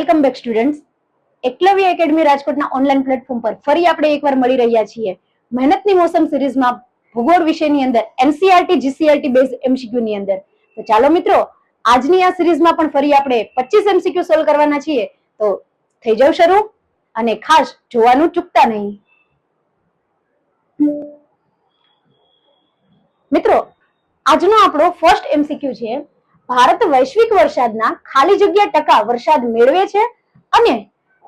Welcome back students Eklavya academy રાજકોટના online platform પર ફરી આપણે એકવાર મળી રહ્યા છીએ. મહેનતની મોસમ સિરીઝમાં ભૂગોળ વિષયની અંદર એનસીઆરટી જીસીઆરટી બેઝ એમસીક્યુ ની અંદર. તો ચાલો મિત્રો, આજની આ સિરીઝમાં પણ ફરી આપણે 25 એમસીક્યુ સોલ્વ કરવાના છીએ. તો થઈ જાવ શરૂ અને ખાસ જોવાનું ચૂકતા નહીં. મિત્રો, આજનો આપણો ફર્સ્ટ એમસીક્યુ છે. ભારત વૈશ્વિક વરસાદના ખાલી જગ્યા ટકા વરસાદ મેળવે છે અને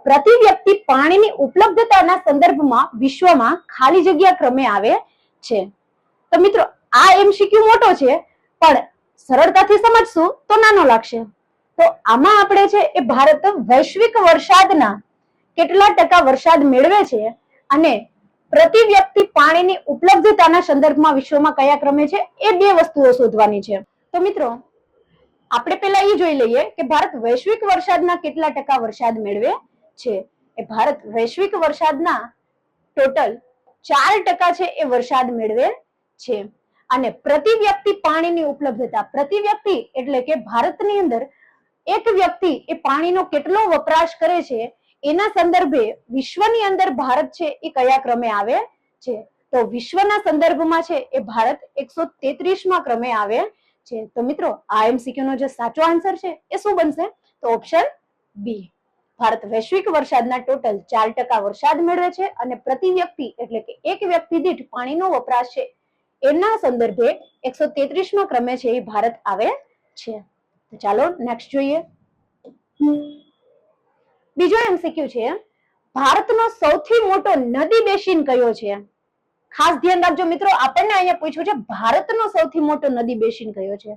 પ્રતિ વ્યક્તિ પાણીની ઉપલબ્ધતાના સંદર્ભમાં વિશ્વમાં ખાલી જગ્યા ક્રમે આવે છે. તો મિત્રો, આ એમસીક્યુ મોટો છે, પણ સરળતાથી સમજશું તો નાનો લાગશે. તો આમાં આપણે છે એ ભારત વૈશ્વિક વરસાદના કેટલા ટકા વરસાદ મેળવે છે અને પ્રતિ વ્યક્તિ પાણીની ઉપલબ્ધતાના સંદર્ભમાં વિશ્વમાં કયા ક્રમે છે એ બે વસ્તુઓ શોધવાની છે. તો મિત્રો આપણે પહેલા એ જોઈ લઈએ કે ભારત વૈશ્વિક વરસાદના કેટલા ટકા વરસાદ મેળવે છે. એ ભારત વૈશ્વિક વરસાદના ટોટલ ચાર ટકા છે એ વરસાદ મેળવે છે. અને પ્રતિ વ્યક્તિ પાણીની ઉપલબ્ધતા, પ્રતિ વ્યક્તિ એટલે કે ભારતની અંદર એક વ્યક્તિ એ પાણીનો કેટલો વપરાશ કરે છે, એના સંદર્ભે વિશ્વની અંદર ભારત છે એ કયા ક્રમે આવે છે? તો વિશ્વના સંદર્ભમાં છે એ ભારત એકસો તેત્રીસમાં ક્રમે આવે છે. તો મિત્રો, આ એમસીક્યુ નો જે સાચો આન્સર છે, એ શું બનશે? તો ઓપ્શન બી ભારત વૈશ્વિક વરસાદના ટોટલ ચાર ટકા વરસાદ મેળવે છે અને પ્રતિ વ્યક્તિ, એટલે કે એક વ્યક્તિ દીઠ પાણીનો વપરાશ છે. એના સંદર્ભે એકસો તેત્રીસમાં ક્રમે છે એ ભારત આવે છે. ચાલો નેક્સ્ટ જોઈએ. બીજો એમસીક્યુ છે, ભારતનો સૌથી મોટો નદી બેસિન કયો છે? ખાસ ધ્યાન રાખજો મિત્રો, આપણને અહીંયા પૂછ્યું છે, ભારતનો સૌથી મોટો નદી બેસીન કયો છે?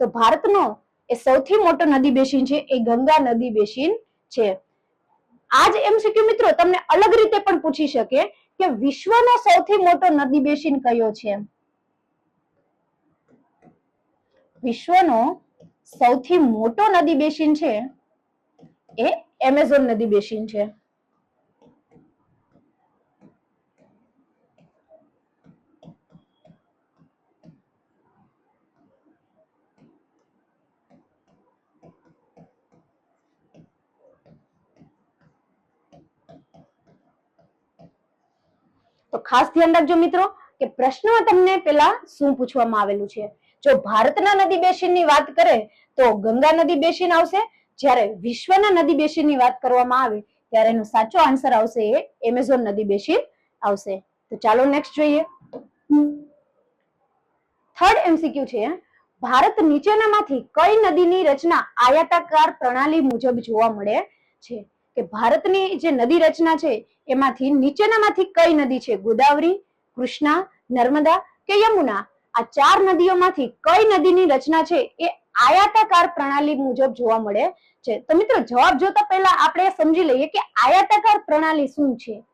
તો ભારતનો એ સૌથી મોટો નદી બેસીન છે, એ ગંગા નદી બેસીન છે. આ જ એમસીક્યુ મિત્રો તમને અલગ રીતે પણ પૂછી શકે કે વિશ્વનો સૌથી મોટો નદી બેસીન કયો છે? વિશ્વનો સૌથી મોટો નદી બેસીન છે, એ એમેઝોન નદી બેસીન છે. તો ખાસ ધ્યાન રાખજો મિત્રો કે પ્રશ્નમાં તમને પેલા શું પૂછવામાં આવેલું છે. જો ભારતના નદી બેસિનની વાત કરે તો ગંગા નદી બેસિન આવશે. જ્યારે વિશ્વના નદી બેસિનની વાત કરવામાં આવે ત્યારે એનો સાચો આન્સર આવશે એ એમેઝોન નદી બેસિન આવશે. તો ચાલો નેક્સ્ટ જોઈએ. થર્ડ એમસીક્યુ છે. ભારત નીચેનામાંથી કઈ નદીની રચના આયાતાકાર પ્રણાલી મુજબ જોવા મળે છે? કે ભારતની જે નદી રચના છે, એમાંથી નીચેનામાંથી કઈ નદી છે? ગોદાવરી, કૃષ્ણા, નર્મદા કે યમુના? આ ચાર નદીઓમાંથી કઈ નદીની રચના છે? એ આયાતાકાર પ્રણાલી મુજબ જોવા મળે છે. તો મિત્રો, જવાબ જોતા પહેલા આપણે સમજી લઈએ કે આયાતાકાર પ્રણાલી શું છે?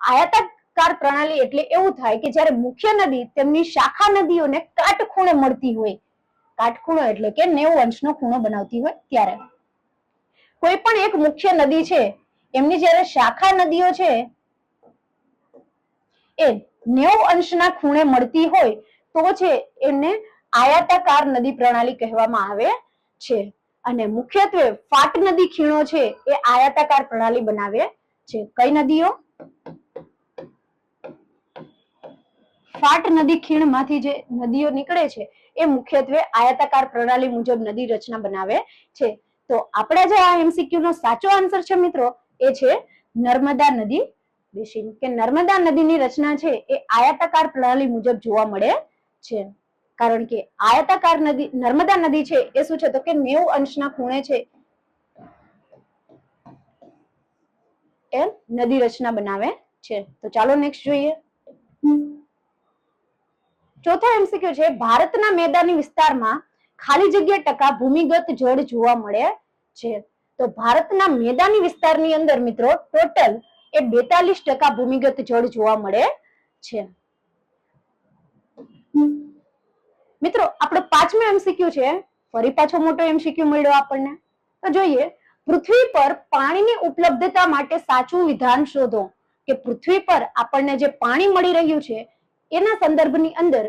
આયાતાકાર પ્રણાલી એટલે એવું થાય કે જ્યારે મુખ્ય નદી તેમની શાખા નદીઓને કાટખૂણે મળતી હોય. કાટખૂણો એટલે કે નેવું અંશનો ખૂણો બનાવતી હોય ત્યારે. કોઈ પણ એક મુખ્ય નદી છે, એમની જ્યારે શાખા નદીઓ છે, એ નેવ અંશના ખૂણે મળતી હોય તો છે એને આયાતાકાર નદી પ્રણાલી કહેવામાં આવે છે. અને મુખ્યત્વે ફાટ નદી ખીણો છે, એ આયાતાકાર પ્રણાલી બનાવે છે. કઈ નદીઓ? ફાટ નદી ખીણમાંથી જે નદીઓ નીકળે છે, એ મુખ્યત્વે આયાતાકાર પ્રણાલી મુજબ નદી રચના બનાવે છે. તો આપણા જે આ એમસીક્યુ નો સાચો આન્સર છે મિત્રો, એ છે નર્મદા નદી બેસિન. કે નર્મદા નદીની રચના છે એ આયતાકાર પ્રણાલી મુજબ જોવા મળે છે. કારણ કે આયતાકાર નદી, નર્મદા નદી છે એ શું છે? તો કે નેવું અંશના ખૂણે છે એ નદી રચના બનાવે છે. તો ચાલો નેક્સ્ટ જોઈએ. ચોથો એમસીક્યુ છે ભારતના મેદાની વિસ્તારમાં ખાલી જગ્યા ટકા ભૂમિગત જળ જોવા મળે છે. તો ભારતના મેદાની વિસ્તારની અંદર મિત્રો ટોટલ એ બેતાલીસ ટકા ભૂમિગત જળ જોવા મળે છે. મિત્રો, આપણો પાંચમો એમસીક્યુ છે. ફરી પાછો મોટો એમસીક્યુ મળ્યો આપણને. તો જોઈએ, પૃથ્વી પર પાણીની ઉપલબ્ધતા માટે સાચું વિધાન શોધો કે પૃથ્વી પર આપણને જે પાણી મળી રહ્યું છે, એના સંદર્ભની અંદર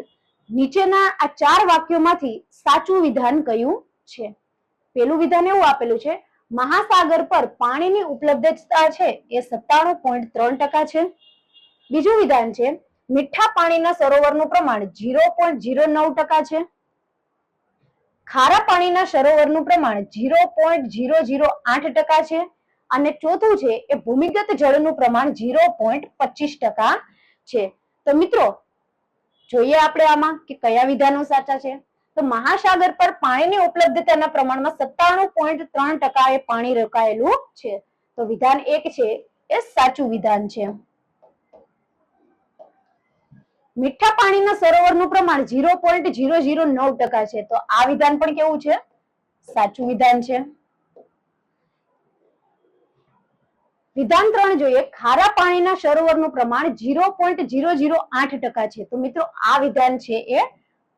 નીચેના આ ચાર વાક્યોમાંથી સાચું વિધાન કયું છે? પેલું વિધાન એવું આપેલું છે, મહાસાગર પર પાણીની ઉપલબ્ધતા છે એ સત્તાણું પોઈન્ટ ત્રણ ટકા છે. બીજું વિધાન છે, મીઠા પાણીના સરોવરનું પ્રમાણ ઝીરો પોઈન્ટ ઝીરો નવ ટકા છે. ખારા પાણીના સરોવરનું પ્રમાણ ઝીરો પોઈન્ટ ઝીરો ઝીરો આઠ ટકા છે અને ચોથું છે, એ ભૂમિગત જળનું પ્રમાણ ઝીરો પોઈન્ટ પચીસ ટકા છે. તો મિત્રો જોઈએ આપણે આમાં કે કયા વિધાનો સાચા છે? તો મહાસાગર પર પાણીની ઉપલબ્ધતાના પ્રમાણમાં સત્તાણું પોઈન્ટ ત્રણ ટકા એ પાણી રોકાયેલું છે. તો વિધાન એક છે, એ સાચું વિધાન છે. મીઠા પાણીના સરોવરનું પ્રમાણ ઝીરો પોઈન્ટ ઝીરો ઝીરો નવ ટકા છે. તો આ વિધાન પણ કેવું છે? સાચું વિધાન છે. વિધાન ત્રણ જોઈએ. ખારા પાણીના સરોવરનું પ્રમાણ ઝીરો પોઈન્ટ ઝીરો ઝીરો આઠ ટકા છે. તો મિત્રો, આ વિધાન છે એ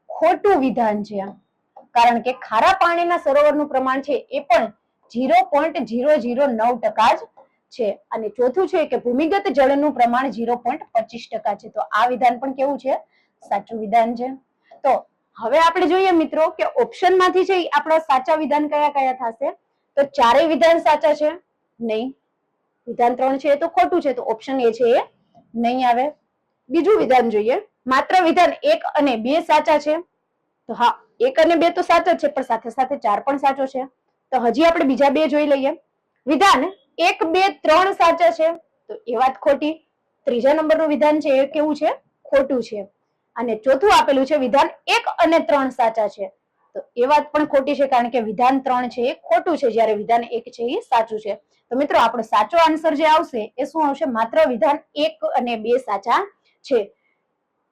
ખોટું વિધાન છે કારણ કે ખારા પાણીના સરોવરનું પ્રમાણ છે એ પણ ઝીરો પોઈન્ટ ઝીરો ઝીરો નવ ટકા જ છે. અને ચોથું છે કે ભૂમિગત જળનું પ્રમાણ ઝીરો પોઈન્ટ પચીસ ટકા છે. તો આ વિધાન પણ કેવું છે? સાચું વિધાન છે. તો હવે આપણે જોઈએ મિત્રો કે ઓપ્શનમાંથી છે આપણા સાચા વિધાન કયા કયા થશે? તો ચારેય વિધાન સાચા છે? નહીં. વિધાન ત્રણ છે તો ખોટું છે, તો ઓપ્શન એ છે, એ નહીં આવે. બીજું વિધાન જોઈએ. માત્ર વિધાન એક અને બે સાચા છે. તો હા, એક અને બે તો સાચા છે, પણ સાથે સાથે ચાર પણ સાચો છે. તો હજી આપણે બીજા બે જોઈ લઈએ. વિધાન એક, બે, ત્રણ સાચા છે. તો એ વાત ખોટી. ત્રીજા નંબરનું વિધાન છે, એ કેવું છે? ખોટું છે. અને ચોથું આપેલું છે, વિધાન એક અને ત્રણ સાચા છે. તો એ વાત પણ ખોટી છે, કારણ કે વિધાન ત્રણ છે, એ ખોટું છે, જ્યારે વિધાન એક છે, એ સાચું છે. તો મિત્રો, આપણો સાચો આન્સર જે આવશે એ શું આવશે? માત્ર વિધાન એક અને બે સાચા છે.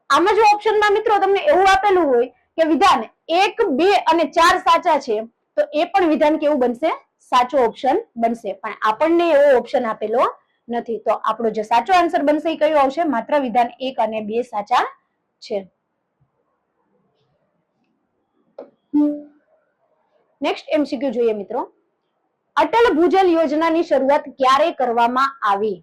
આમાં જો ઓપ્શનમાં મિત્રો તમને એવું આપેલું હોય કે વિધાન એક, બે અને ચાર સાચા છે, તો એ પણ વિધાન કેવું બનશે? સાચો ઓપ્શન બનશે. પણ આપણને એવો ઓપ્શન આપેલો નથી. તો આપણો જે સાચો આન્સર બનશે એ કયો આવશે? માત્ર વિધાન એક અને બે સાચા છે. નેક્સ્ટ એમસીક્યુ જોઈએ મિત્રો. અટલ ભૂજલ યોજનાની શરૂઆત ક્યારે કરવામાં આવી?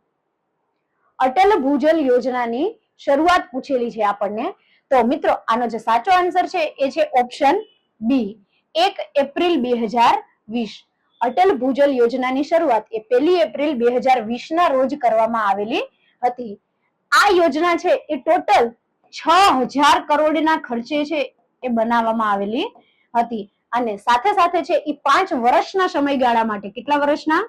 અટલ ભૂજલ યોજનાની શરૂઆત પૂછેલી છે આપણને. તો મિત્રો, આનો જે સાચો આન્સર છે એ છે ઓપ્શન બી એક એપ્રિલ બે હજાર વીસ. અટલ ભૂજલ યોજનાની શરૂઆત એ પહેલી એપ્રિલ બે હજાર વીસ ના રોજ કરવામાં આવેલી હતી. આ યોજના છે એ ટોટલ છ હજાર કરોડના ખર્ચે છે એ બનાવવામાં આવેલી હતી. અને સાથે સાથે છે એ પાંચ વર્ષના સમયગાળા માટે. કેટલા વર્ષના?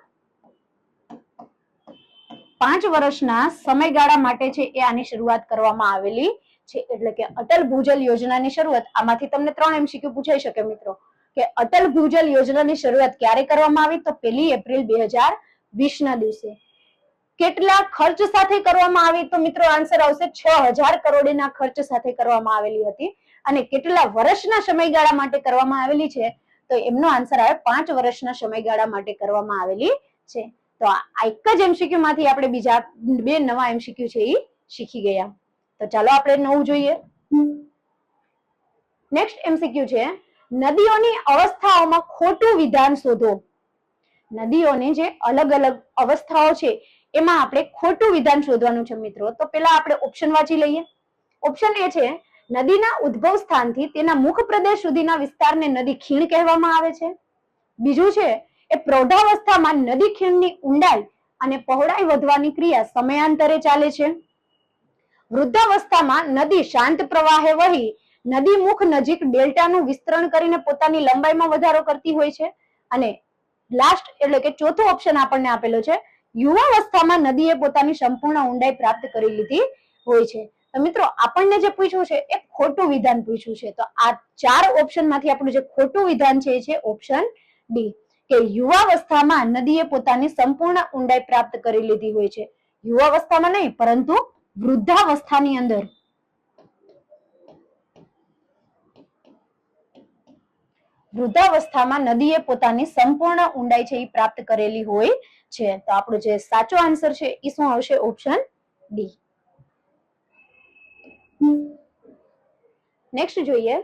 પાંચ વર્ષના સમયગાળા માટે છે એ આની શરૂઆત કરવામાં આવેલી છે. એટલે કે અટલ ભૂજલ યોજનાની શરૂઆત. આમાંથી તમને ત્રણ એમસીક્યુ પૂછાઈ શકે મિત્રો. કે અટલ ભૂજલ યોજનાની શરૂઆત ક્યારે કરવામાં આવી? તો પહેલી એપ્રિલ બે હજાર વીસ ના દિવસે. કેટલા ખર્ચ સાથે કરવામાં આવી? તો મિત્રો આન્સર આવશે છ હજાર કરોડના ખર્ચ સાથે કરવામાં આવેલી હતી. અને કેટલા વર્ષના સમયગાળા માટે કરવામાં આવેલી છે? તો એમનો આન્સર આવે પાંચ વર્ષના સમયગાળા માટે કરવામાં આવેલી છે. તો આ એક જ એમસીક્યુ માંથી આપણે બીજા બે નવા એમસીક્યુ છે એ શીખી ગયા. તો ચાલો આપણે નવું જોઈએ. નેક્સ્ટ એમસીક્યુ છે, નદીઓની અવસ્થાઓમાં ખોટું વિધાન શોધો. નદીઓની જે અલગ અલગ અવસ્થાઓ છે, એમાં આપણે ખોટું વિધાન શોધવાનું છે મિત્રો. તો પેલા આપણે ઓપ્શન વાંચી લઈએ. ઓપ્શન એ છે નદીના ઉદ્ભવ સ્થાનથી તેના મુખ પ્રદેશ સુધીના વિસ્તારને નદી ખીણ કહેવામાં આવે છે. બીજું છે એ પ્રૌઢાવસ્થામાં નદી ખીણની ઊંડાઈ અને પહોળાઈ વધવાની ક્રિયા સમયાંતરે ચાલે છે. વૃદ્ધાવસ્થામાં નદી શાંત પ્રવાહે વહી નદી મુખ નજીક ડેલ્ટાનું વિસ્તરણ કરીને પોતાની લંબાઈમાં વધારો કરતી હોય છે. અને લાસ્ટ એટલે કે ચોથો ઓપ્શન આપણને આપેલો છે, યુવાવસ્થામાં નદીએ પોતાની સંપૂર્ણ ઊંડાઈ પ્રાપ્ત કરી લીધી હોય છે. તો મિત્રો, આપણને જે પૂછ્યું છે એ ખોટું વિધાન પૂછ્યું છે. તો આ ચાર ઓપ્શનમાંથી આપણું જે ખોટું વિધાન છે એ છે ઓપ્શન ડી કે યુવાવસ્થામાં નદીએ પોતાની સંપૂર્ણ ઊંડાઈ પ્રાપ્ત કરી લીધી હોય છે. યુવાવસ્થામાં નહીં, પરંતુ વૃદ્ધાવસ્થાની અંદર. વૃદ્ધાવસ્થામાં નદીએ પોતાની સંપૂર્ણ ઊંડાઈ છે એ પ્રાપ્ત કરેલી હોય છે. તો આપણો જે સાચો આન્સર છે એ શું આવશે? ઓપ્શન ડી નેક્સ્ટ જોઈએ.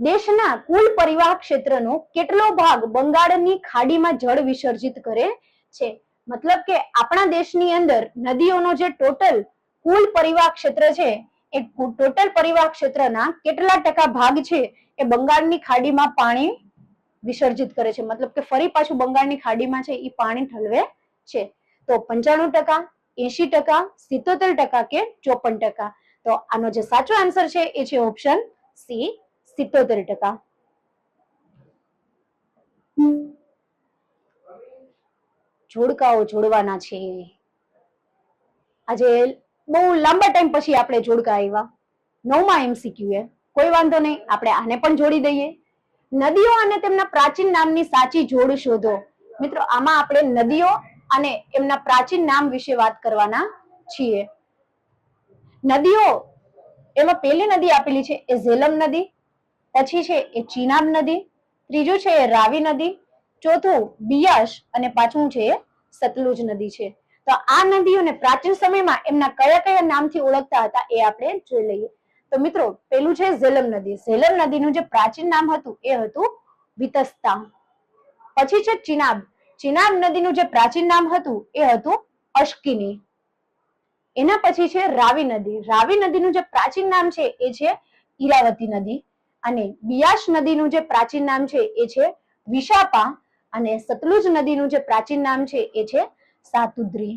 દેશના કુલ પરિવાહ ક્ષેત્રનો કેટલો ભાગ બંગાળની ખાડીમાં જળ વિસર્જિત કરે છે? મતલબ કે આપણા દેશની અંદર નદીઓનો જે ટોટલ કુલ પરિવાહ ક્ષેત્ર છે, એ ટોટલ પરિવાહક ક્ષેત્રના કેટલા ટકા ભાગ છે, એ બંગાળની ખાડીમાં પાણી વિસર્જિત કરે છે? મતલબ કે ફરી પાછું બંગાળની ખાડીમાં છે, એ પાણી ઠલવે છે. તો પંચાણું ટકા એસી ટકા, સિત્તોતેર ટકા કે ચોપન ટકા? તો આનો જે સાચો આન્સર છે એ છે ઓપ્શન સી સિત્તોતેર ટકા. જોડકાઓ જોડવાના છે. આજે બહુ લાંબા ટાઈમ પછી આપણે જોડકા આવ્યા નવમા એમસીક્યુ એ. કોઈ વાંધો નહીં, આપણે આને પણ જોડી દઈએ. નદીઓ અને તેમના પ્રાચીન નામની સાચી જોડ શોધો. મિત્રો, આમાં આપણે નદીઓ અને એમના પ્રાચીન નામ વિશે વાત કરવાના છીએ. નદીઓ, એમાં પહેલી નદી આપેલી છે એ ઝેલમ નદી, પછી છે એ ચિનાબ નદી, ત્રીજું છે એ રાવી નદી, ચોથું બિયાશ અને પાંચમું છે એ સતલુજ નદી છે. તો આ નદીઓને પ્રાચીન સમયમાં એમના કયા કયા નામથી ઓળખતા હતા એ આપણે જોઈ લઈએ. તો મિત્રો, પેલું છે ઝેલમ નદી. ઝેલમ નદીનું જે પ્રાચીન નામ હતું એ હતું વિતસ્તા પછી છે ચિનાબ. ચિનાબ નદીનું જે પ્રાચીન નામ હતું એ હતું અશ્કિની. એના પછી છે રાવી નદી. રાવી નદીનું જે પ્રાચીન નામ છે એ છે ઈરાવતી નદી અને બિયાસ નદીનું જે પ્રાચીન નામ છે એ છે વિશાપા અને સતલુજ નદીનું જે પ્રાચીન નામ છે એ છે સાતુદ્રી.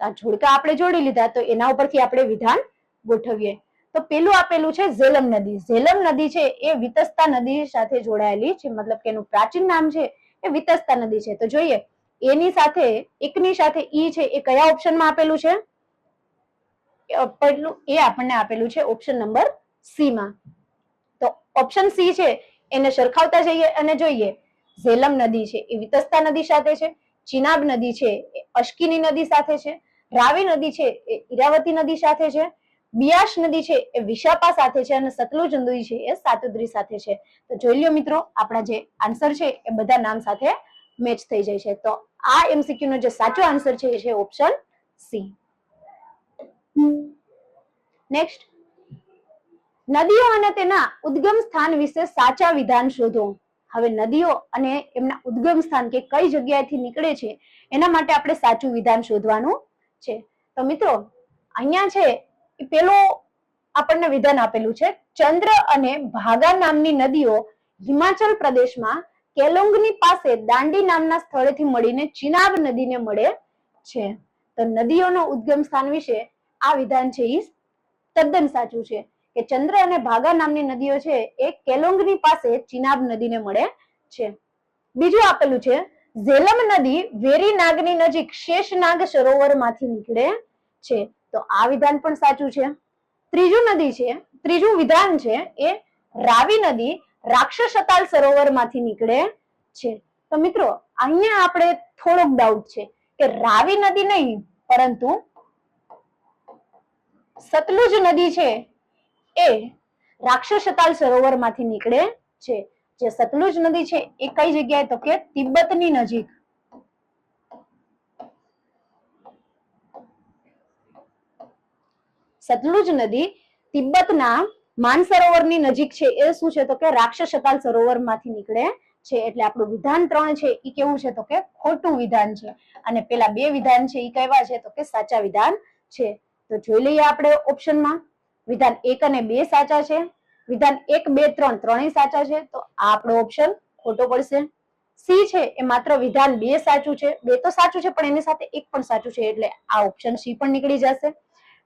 આ જોડકા આપણે જોડી લીધા, તો એના ઉપરથી આપણે વિધાન ગોઠવીએ. તો પેલું આપેલું છે ઝેલમ નદી. ઝેલમ નદી છે એ વિતસ્તા નદી સાથે જોડાયેલી છે. મતલબ કે એનું પ્રાચીન નામ છે એ વિતસ્તા નદી છે. તો જોઈએ એની સાથે, એકની સાથે ઈ છે, એ કયા ઓપ્શનમાં આપેલું છે? પહેલું, એ આપણને આપેલું છે ઓપ્શન નંબર સી માં. તો ઓપ્શન સી છે, એને સરખાવતા જઈએ અને જોઈએ. ઝેલમ નદી છે, એ વિતસ્તા નદી સાથે છે. ચિનાબ નદી છે, એ અશ્કિની નદી સાથે છે. રાવી નદી છે, એ ઈરાવતી નદી સાથે છે. બિયાસ નદી છે, એ વિશાપા સાથે છે અને સતલુજ નદી છે, એ સાતુદ્રી સાથે છે. તો જોઈ લ્યો મિત્રો, આપણા જે આન્સર છે, એ બધા નામ સાથે મેચ થઈ જાય છે. તો આ એમસીક્યુ નો જે સાચો આન્સર છે, એ છે ઓપ્શન સી નેક્સ્ટ નદીઓ અને તેના ઉદ્ગમ સ્થાન વિશે સાચા વિધાન શોધો. હવે નદીઓ અને એમના ઉદ્ગમ સ્થાન કે કઈ જગ્યાએથી નીકળે છે, એના માટે આપણે સાચું વિધાન શોધવાનું છે. તો મિત્રો, અહીંયા છે, એ પેલો આપણને વિધાન આપેલું છે, ચંદ્ર અને ભાગા નામની નદીઓ હિમાચલ પ્રદેશમાં કેલોંગની પાસે દાંડી નામના સ્થળેથી મળીને ચિનાબ નદીને મળે છે. તો નદીઓનો ઉદ્ગમ સ્થાન વિશે આ વિધાન છે એ તદ્દન સાચું છે કે ચંદ્ર અને ભાગા નામની નદીઓ છે એ કેલોંગની પાસે ચિનાબ નદીને મળે છે. બીજું આપેલું છે, ઝેલમ નદી વેરી નાગની નજીક શેષનાગ સરોવરમાંથી નીકળે છે. તો આ વિધાન પણ સાચું છે. ત્રીજું નદી છે, ત્રીજું વિધાન છે એ રાવી નદી રાક્ષસતાલ સરોવરમાંથી નીકળે છે. તો મિત્રો, અહીંયા આપણે થોડોક ડાઉટ છે કે રાવી નદી નહીં, પરંતુ સતલુજ નદી છે એ રાક્ષસતાલ સરોવરમાંથી નીકળે છે. જે સતલુજ નદી છે એ કઈ જગ્યાએ? તો કે તિબ્બતની નજીક. સતલુજ નદી તિબ્બતના માનસરોવરની નજીક છે એ શું છે તો કે રાક્ષસતાલ સરોવરમાંથી નીકળે છે એટલે આપણું વિધાન ત્રણ છે એ કેવું છે તો કે ખોટું વિધાન છે. અને પેલા બે વિધાન છે એ કહેવા છે તો કે સાચા વિધાન છે. તો જોઈ લઈએ આપણે ઓપ્શનમાં. વિધાન એક અને બે સાચા છે. વિધાન એક, બે, ત્રણ ત્રણેય સાચા છે. તો આ આપણો ઓપ્શન ખોટો પડશે. સી છે એ માત્ર વિધાન બે સાચું છે. બે તો સાચું છે, પણ એની સાથે એક પણ સાચું છે એટલે આ ઓપ્શન સી પણ નીકળી જશે.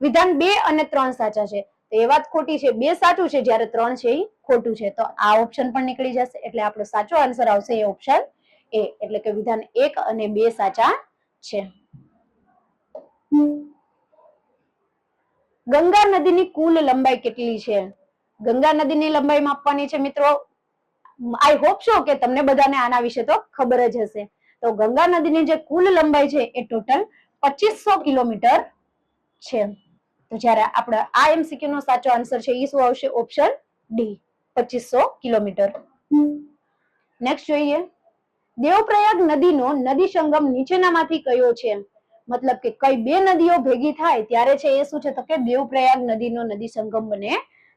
વિધાન બે અને ત્રણ સાચા છે. તો એ વાત ખોટી છે, બે સાચું છે, જ્યારે ત્રણ છે એ ખોટું છે. તો આ ઓપ્શન પણ નીકળી જશે, એટલે આપણો સાચો આન્સર આવશે એ ઓપ્શન એ, એટલે કે વિધાન એક અને બે સાચા છે. ગંગા નદીની કુલ લંબાઈ કેટલી છે? ગંગા નદીની લંબાઈ માપવાની છે મિત્રો? આઈ હોપ છો કે તમને બધાને આના વિશે તો ખબર જ હશે. તો ગંગા નદીની જે કુલ લંબાઈ છે એ ટોટલ પચીસો કિલોમીટર છે. તો જ્યારે આપણે આ એમસીક્યુ નો સાચો આન્સર છે એ શું આવશે? ઓપ્શન ડી પચીસો કિલોમીટર. નેક્સ્ટ જોઈએ. દેવપ્રયાગ નદીનો નદી સંગમ નીચેનામાંથી કયો છે? મતલબ કે કઈ બે નદીઓ ભેગી થાય ત્યારે છે એ શું છે? તો કે દેવપ્રયાગ નદીનો નદી સંગમ બને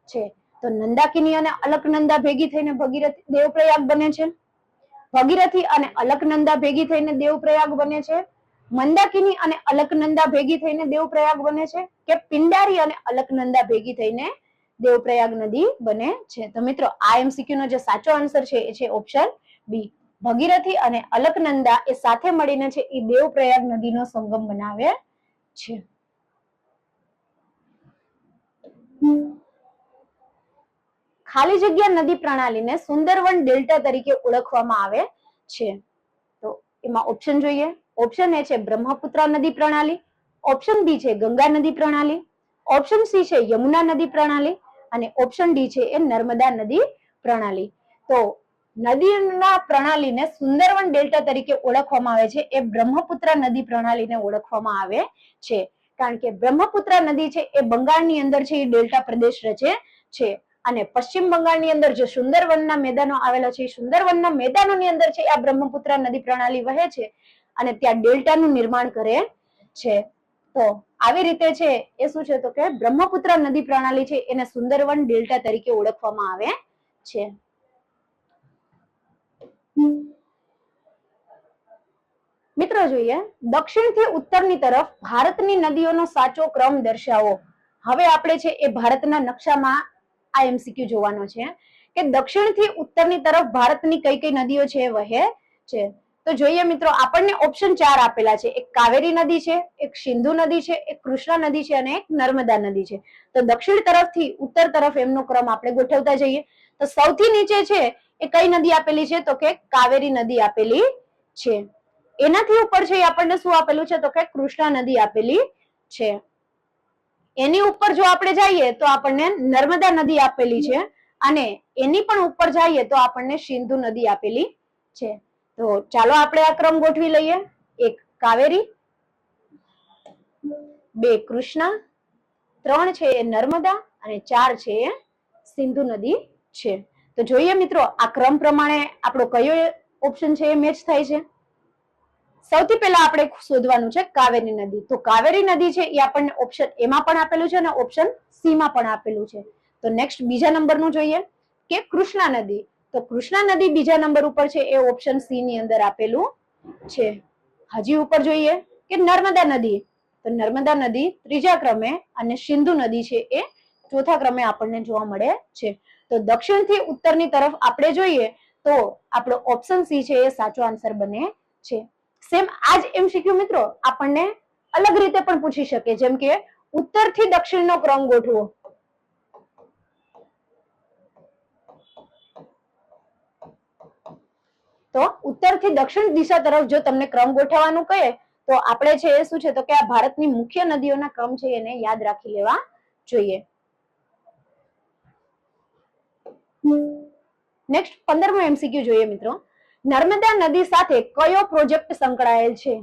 છે. તો નંદાકિની અને અલકનંદા ભેગી થઈને ભગીરથ દેવપ્રયાગ બને છે. ભગીરથી અને અલકનંદા ભેગી થઈને દેવપ્રયાગ બને છે. મંદાકિની અને અલકનંદા ભેગી થઈને દેવપ્રયાગ બને છે કે પિંડારી અને અલકનંદા ભેગી થઈને દેવપ્રયાગ નદી બને છે. તો મિત્રો, આ એમસીક્યુ નો જે સાચો આન્સર છે એ છે ઓપ્શન બી ભગીરથી અને અલકનંદા એ સાથે મળીને છે એ દેવપ્રયાગ નદીનો સંગમ બનાવે છે. ખાલી જગ્યા નદી પ્રણાલીને સુંદરવન ડેલ્ટા તરીકે ઓળખવામાં આવે છે. તો એમાં ઓપ્શન જોઈએ. ઓપ્શન એ છે બ્રહ્મપુત્રા નદી પ્રણાલી. ઓપ્શન બી છે ગંગા નદી પ્રણાલી. ઓપ્શન સી છે યમુના નદી પ્રણાલી. અને ઓપ્શન ડી છે એ નર્મદા નદી પ્રણાલી. તો નદીના પ્રણાલીને સુંદરવન ડેલ્ટા તરીકે ઓળખવામાં આવે છે. એ બ્રહ્મપુત્રા નદી પ્રણાલીને ઓળખવામાં આવે છે. કારણ કે બ્રહ્મપુત્રા નદી છે એ બંગાળની અંદર છે, એ ડેલ્ટા પ્રદેશ રચે છે. અને પશ્ચિમ બંગાળની અંદર જે સુંદરવનના મેદાનો આવેલા છે સુંદરવનના મેદાનોની અંદર છે આ બ્રહ્મપુત્રા નદી પ્રણાલી વહે છે. અને ત્યાં ડેલ્ટાનું નિર્માણ કરે છે. તો આવી રીતે છે એ શું છે તો કે બ્રહ્મપુત્ર નદી પ્રણાલી છે એને સુંદરવન ડેલ્ટા તરીકે ઓળખવામાં આવે છે. મિત્રો જોઈએ, દક્ષિણથી ઉત્તરની તરફ ભારતની નદીઓનો સાચો ક્રમ દર્શાવો. હવે આપણે છે એ ભારતના નકશામાં આ એમસીક્યુ જોવાનો છે કે દક્ષિણથી ઉત્તરની તરફ ભારતની કઈ કઈ નદીઓ છે વહે છે. તો જોઈએ મિત્રો, આપણને ઓપ્શન ચાર આપેલા છે. એક કાવેરી નદી છે, એક સિંધુ નદી છે, એક કૃષ્ણા નદી છે અને એક નર્મદા નદી છે. તો દક્ષિણ તરફથી ઉત્તર તરફ એમનો ક્રમ આપણે ગોઠવતા જઈએ. તો સૌથી નીચે છે એ કઈ નદી આપેલી છે? તો કે કાવેરી નદી આપેલી છે. એનાથી ઉપર છે આપણને શું આપેલું છે? તો કે કૃષ્ણા નદી આપેલી છે. એની ઉપર જો આપણે જઈએ તો આપણને નર્મદા નદી આપેલી છે અને એની પણ ઉપર જઈએ તો આપણને સિંધુ નદી આપેલી છે. તો ચાલો આપણે આ ક્રમ ગોઠવી લઈએ. એક કાવેરી, બે કૃષ્ણા, ત્રણ છે એ નર્મદા અને ચાર છે એ સિંધુ નદી છે. તો જોઈએ મિત્રો, આ ક્રમ પ્રમાણે આપણો કયો ઓપ્શન છે એ મેચ થાય છે. સૌથી પહેલા આપણે શોધવાનું છે કાવેરી નદી. તો કાવેરી નદી છે એ આપણને ઓપ્શન એમાં પણ આપેલું છે અને ઓપ્શન સી માં પણ આપેલું છે. તો નેક્સ્ટ બીજા નંબરનું જોઈએ કે કૃષ્ણા નદી. તો કૃષ્ણા નદી બીજા નંબર ઉપર છે, એ ઓપ્શન સી ની અંદર આપેલું છે. હજી ઉપર જોઈએ કે નર્મદા નદી? તો નર્મદા નદી ત્રીજા ક્રમે અને સિંધુ નદી છે, એ ચોથા ક્રમે આપણને જોવા મળે છે. તો દક્ષિણથી ઉત્તરની તરફ આપણે જોઈએ તો આપણો ઓપ્શન સી છે, એ સાચો આન્સર બને છે. સેમ આજ એમ શીખ્યું મિત્રો, આપણને અલગ રીતે પણ પૂછી શકે. જેમ કે ઉત્તરથી દક્ષિણનો ક્રમ ગોઠવો. તો ઉત્તરથી દક્ષિણ દિશા તરફ જો તમને ક્રમ ગોઠવવાનું કહે, તો આપણે છે એ શું છે? તો કે આ ભારતની મુખ્ય નદીઓના ક્રમ છે એને યાદ રાખી લેવા જોઈએ. નેક્સ્ટ પંદરમો એમસીક્યુ જોઈએ મિત્રો. નર્મદા નદી સાથે કયો પ્રોજેક્ટ સંકળાયેલ છે?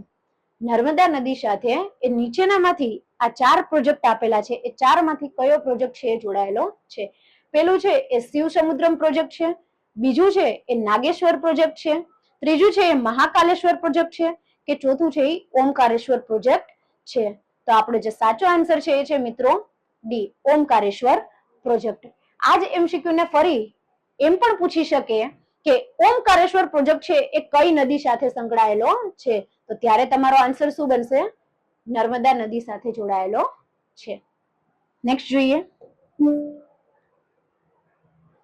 નર્મદા નદી સાથે એ નીચેનામાંથી આ ચાર પ્રોજેક્ટ આપેલા છે. એ ચારમાંથી કયો પ્રોજેક્ટ છે જોડાયેલો છે? પેલું છે એ શિવ સમુદ્રમ પ્રોજેક્ટ છે. બીજું છે એ નાગેશ્વર પ્રોજેક્ટ છે. ત્રીજું છે એ મહાકાલેશ્વર પ્રોજેક્ટ છે. કે ચોથું છે એ ઓમકારેશ્વર પ્રોજેક્ટ છે. તો આપણો જે સાચો આન્સર છે એ છે મિત્રો ડી ઓમકારેશ્વર પ્રોજેક્ટ. આ જ એમસીક્યુ ને ફરી એમ પણ પૂછી શકે કે ઓમકારેશ્વર પ્રોજેક્ટ છે એ કઈ નદી સાથે સંકળાયેલો છે? તો ત્યારે તમારો આન્સર શું બનશે? નર્મદા નદી સાથે જોડાયેલો છે. નેક્સ્ટ જોઈએ.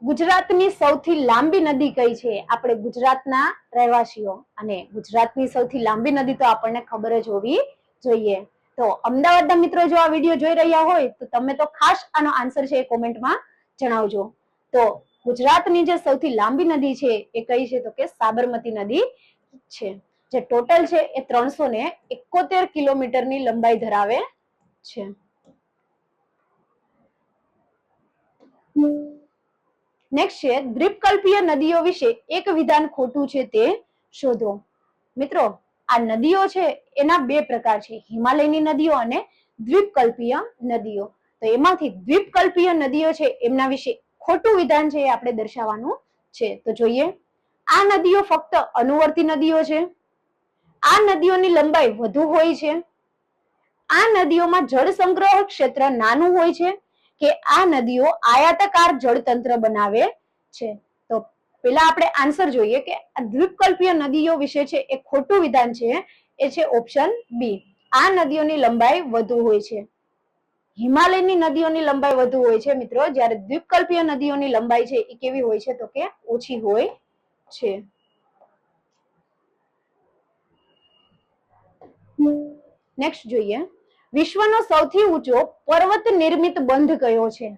ગુજરાતની સૌથી લાંબી નદી કઈ છે? આપણે ગુજરાતના રહેવાસીઓ અને ગુજરાતની સૌથી લાંબી નદી તો આપણને ખબર જ હોવી જોઈએ. તો અમદાવાદના મિત્રો જો આ વીડિયો જોઈ રહ્યા હોય, તો તમે તો ખાસ આનો આન્સર છે એ કોમેન્ટમાં જણાવજો. તો ગુજરાતની જે સૌથી લાંબી નદી છે, એ કઈ છે? તો કે સાબરમતી નદી છે. જે ટોટલ છે એ ત્રણસો ને એકોતેર કિલોમીટરની લંબાઈ ધરાવે છે. નેક્સ્ટ છે, દ્વીપકલ્પીય નદીઓ વિશે એક વિધાન ખોટું છે તે શોધો. મિત્રો, આ નદીઓ છે, એના બે પ્રકાર છે, હિમાલયની નદીઓ અને દ્વીપકલ્પીય નદીઓ. તો એમાંથી દ્વીપકલ્પીય નદીઓ છે, એમના વિશે ખોટું વિધાન છે એ આપણે દર્શાવવાનું છે. તો જોઈએ, આ નદીઓ ફક્ત અનુવર્તી નદીઓ છે. આ નદીઓની લંબાઈ વધુ હોય છે. આ નદીઓમાં જળ સંગ્રહ ક્ષેત્ર નાનું હોય છે. કે આ નદીઓ આયાતકાર જળતંત્ર બનાવે છે. તો પેલા આપણે આન્સર જોઈએ કે દ્વીપકલ્પીય નદીઓ વિશે છે એ ખોટું વિધાન છે, એ છે ઓપ્શન બી. આ નદીઓની લંબાઈ વધુ હોય છે. હિમાલયની નદીઓની લંબાઈ વધુ હોય છે મિત્રો, જ્યારે દ્વીપકલ્પીય નદીઓની લંબાઈ છે એ કેવી હોય છે તો કે ઓછી હોય છે. નેક્સ્ટ જોઈએ. વિશ્વનો સૌથી ઊંચો પર્વત નિર્મિત બંધ કયો છે?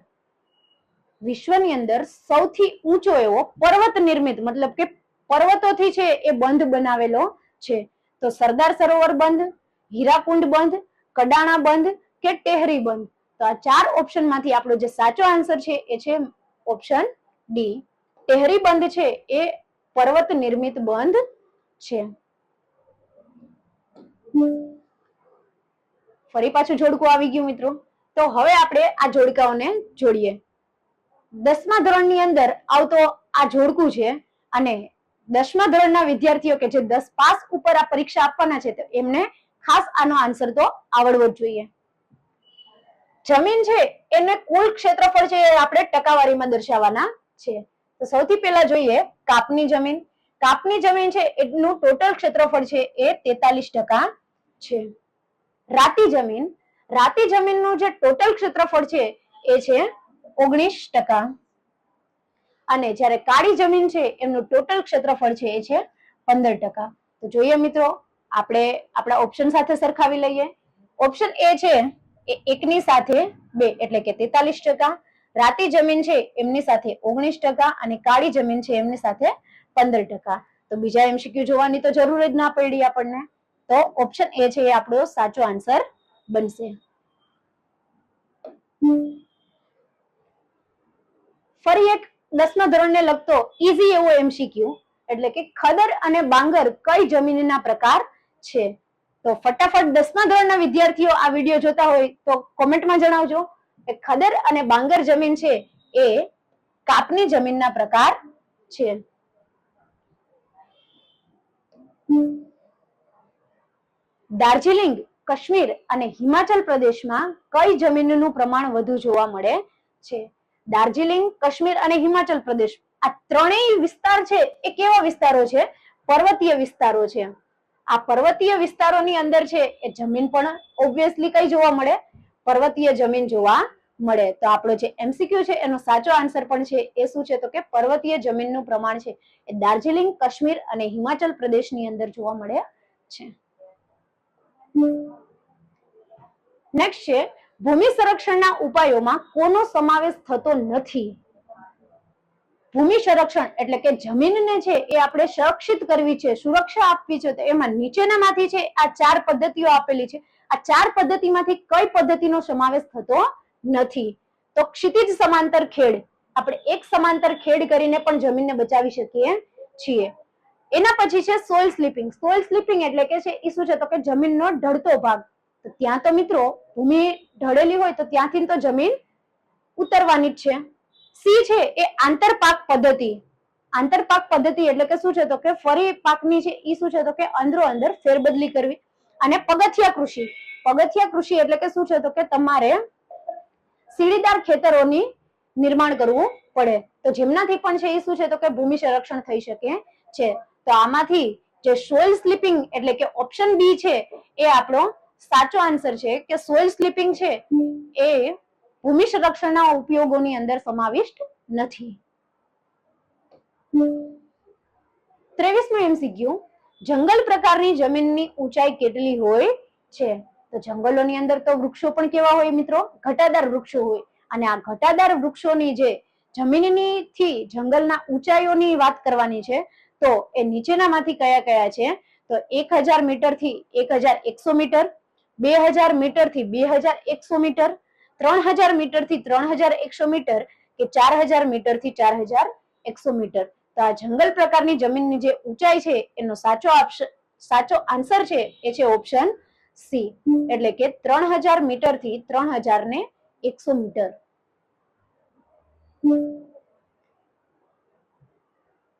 વિશ્વની અંદર સૌથી ઊંચો એવો પર્વત નિર્મિત, મતલબ કે પર્વતોથી છે એ બંધ બનાવેલો છે. તો સરદાર સરોવર બંધ, હીરાકુંડ બંધ, કડાણા બંધ કે ટેહરી બંધ? તો આ ચાર ઓપ્શનમાંથી આપણો જે સાચો આન્સર છે એ છે ઓપ્શન ડી. ટેહરી બંધ છે એ પર્વત નિર્મિત બંધ છે. ફરી પાછું જોડકું આવી ગયું મિત્રો. તો હવે આપણે આ જોડકાઓને જોડીએ. દસમા ધોરણની અંદર આવતો આ જોડકું છે અને દસમા ધોરણના વિદ્યાર્થીઓ કે જે દસ પાસ ઉપર આ પરીક્ષા આપવાના છે, તો એમને ખાસ આનો આન્સર તો આવડવો જ જોઈએ. જમીન છે, એને કુલ ક્ષેત્રફળ છે આપણે ટકાવારીમાં દર્શાવવાના છે. તો સૌથી પહેલા જોઈએ કાપની જમીન. કાપની જમીન છે, એનું ટોટલ ક્ષેત્રફળ છે એ તેતાલીસ ટકા છે. રાતી જમીન, રાતી જમીનનું જે ટોટલ ક્ષેત્રફળ છે એ છે ઓગણીસ ટકા. અને જ્યારે કાળી જમીન છે, એમનું ટોટલ ક્ષેત્રફળ છે એ છે પંદર ટકા. તો જોઈએ મિત્રો, આપણે આપણા ઓપ્શન સાથે સરખાવી લઈએ. ઓપ્શન એ છે, એ એકની સાથે બે, એટલે કે તેતાલીસ ટકા. રાતી જમીન છે, એમની સાથે ઓગણીસ ટકા. અને કાળી જમીન છે, એમની સાથે પંદર ટકા. તો બીજા એમસીક્યુ જોવાની તો જરૂર જ ના પડી આપણને. તો ઓપ્શન એ છે એ આપણો સાચો આન્સર બનશે. ફરી એક દસમા ધોરણને લગતો ઈઝી એવો એમસીક્યુ એટલે કે ખદર અને બાંગર કઈ જમીનના પ્રકાર છે? તો ફટાફટ દસમા ધોરણના વિદ્યાર્થીઓ આ વીડિયો જોતા હોય તો કોમેન્ટમાં જણાવજો કે ખદર અને બાંગર જમીન છે એ કાપની જમીનના પ્રકાર છે. દાર્જિલિંગ, કાશ્મીર અને હિમાચલ પ્રદેશમાં કઈ જમીનનું પ્રમાણ વધુ જોવા મળે છે? દાર્જિલિંગ, કાશ્મીર અને હિમાચલ પ્રદેશ આ ત્રણેય વિસ્તાર છે, એ કેવા વિસ્તારો છે? પર્વતીય વિસ્તારો છે. આ પર્વતીય વિસ્તારોની અંદર છે, એ જમીન પણ ઓબ્વિયસલી કઈ જોવા મળે? પર્વતીય જમીન જોવા મળે. તો આપણો જે એમસીક્યુ છે, એનો સાચો આન્સર પણ છે, એ શું છે? તો કે પર્વતીય જમીનનું પ્રમાણ છે, એ દાર્જિલિંગ, કાશ્મીર અને હિમાચલ પ્રદેશની અંદર જોવા મળે છે. નેક્સ્ટ છે, ભૂમિ સંરક્ષણના ઉપાયોમાં કોનો સમાવેશ થતો નથી? ભૂમિ સંરક્ષણ એટલે કે જમીનને છે એ આપણે સંરક્ષિત કરવી છે, સુરક્ષા આપવી છે, તો એમાં નીચેનામાંથી છે આ ચાર પદ્ધતિઓ આપેલી છે. આ ચાર પદ્ધતિમાંથી કઈ પદ્ધતિનો સમાવેશ થતો નથી? તો ક્ષિતિજ સમાંતર ખેડ. આપણે એક સમાંતર ખેડ કરીને પણ જમીનને બચાવી શકીએ છીએ. એના પછી છે સોઇલ સ્લીપિંગ સોઇલ સ્લીપિંગ એટલે કે છે એ શું છે તો કે જમીનનો ઢળતો ભાગ. તો ત્યાં તો મિત્રો, ભૂમિ ઢળેલી હોય તો ત્યાંથી તો જમીન ઉતરવાની જ છે. સી છે એ આંતરપાક પદ્ધતિ. આંતરપાક પદ્ધતિ એટલે કે શું છે તો કે ફરી પાકની છે એ શું છે તો કે અંદરો અંદર ફેરબદલી કરવી. અને પગથિયા કૃષિ. પગથિયા કૃષિ એટલે કે શું છે તો કે તમારે સીડીદાર ખેતરોની નિર્માણ કરવું પડે. તો જેમનાથી પણ છે એ શું છે તો કે ભૂમિ સંરક્ષણ થઈ શકે છે. તો આમાંથી જે સોઇલ સ્લીપિંગ એટલે કે ઓપ્શન બી છે, એ આપણો સાચો આન્સર છે કે સોઇલ સ્લીપિંગ છે, એ ભૂમિ સંરક્ષણના ઉપયોગોની અંદર સમાવિષ્ટ નથી. ત્રેવીસમું એમસીક્યુ જંગલ પ્રકારની જમીનની ઊંચાઈ કેટલી હોય છે? તો જંગલોની અંદર તો વૃક્ષો પણ કેવા હોય મિત્રો? ઘટાદાર વૃક્ષો હોય. અને આ ઘટાદાર વૃક્ષોની જે જમીનની થી જંગલના ઊંચાઈઓની વાત કરવાની છે તો એ નીચેનામાંથી કયા કયા છે? તો એક હજાર મીટરથી એક હજાર એકસો મીટર, બે હજાર મીટરથી બે હજાર એકસો મીટર, ત્રણ હજાર મીટરથી ત્રણ હજાર એકસો મીટર કે ચાર હજાર મીટરથી ચાર હજાર એકસો મીટર. તો આ જંગલ પ્રકારની જમીનની જે ઊંચાઈ છે એનો સાચો સાચો આન્સર છે એ છે ઓપ્શન સી. એટલે કે ત્રણ હજાર મીટરથી ત્રણ હજાર ને એકસો મીટર.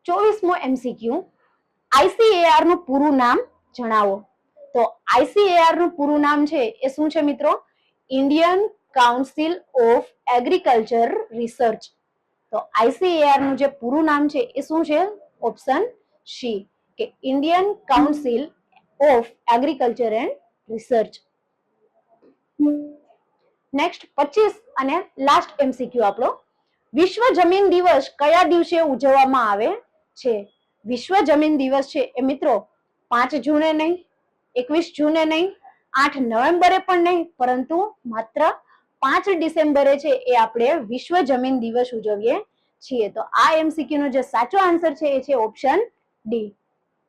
ચોવીસમો એમસીક્યુ આઈસીએઆરનું પૂરું નામ જણાવો. તો આઈસીએઆરનું પૂરું નામ છે એ શું છે મિત્રો? Indian council of agriculture research તો આઈસીએઆરનું જે પૂરું નામ છે એ શું છે? ઓપ્શન સી કે Indian council of agriculture and research next પચીસ અને લાસ્ટ એમસીક્યુ આપણો. વિશ્વ જમીન દિવસ કયા દિવસે ઉજવવામાં આવે? છે. વિશ્વ જમીન દિવસ છે. એ મિત્રો, પાંચ જૂને નહીં, એકવીસ જૂને નહીં, આઠ નવેમ્બરે પણ નહીં, પરંતુ માત્ર પાંચ ડિસેમ્બરે છે એ આપણે વિશ્વ જમીન દિવસ ઉજવીએ છીએ. તો આ એમસીક્યુ નો જે સાચો આન્સર છે એ છે ઓપ્શન ડી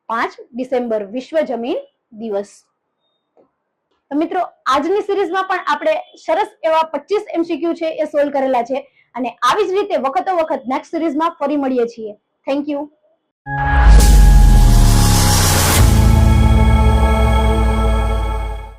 પાંચ ડિસેમ્બર, વિશ્વ જમીન દિવસ. તો મિત્રો, આજની સિરીઝમાં પણ આપણે સરસ એવા પચીસ એમસીક્યુ છે એ સોલ્વ કરેલા છે. અને આવી જ રીતે વખતો વખત નેક્સ્ટ સિરીઝમાં ફરી મળીએ છીએ. Thank you.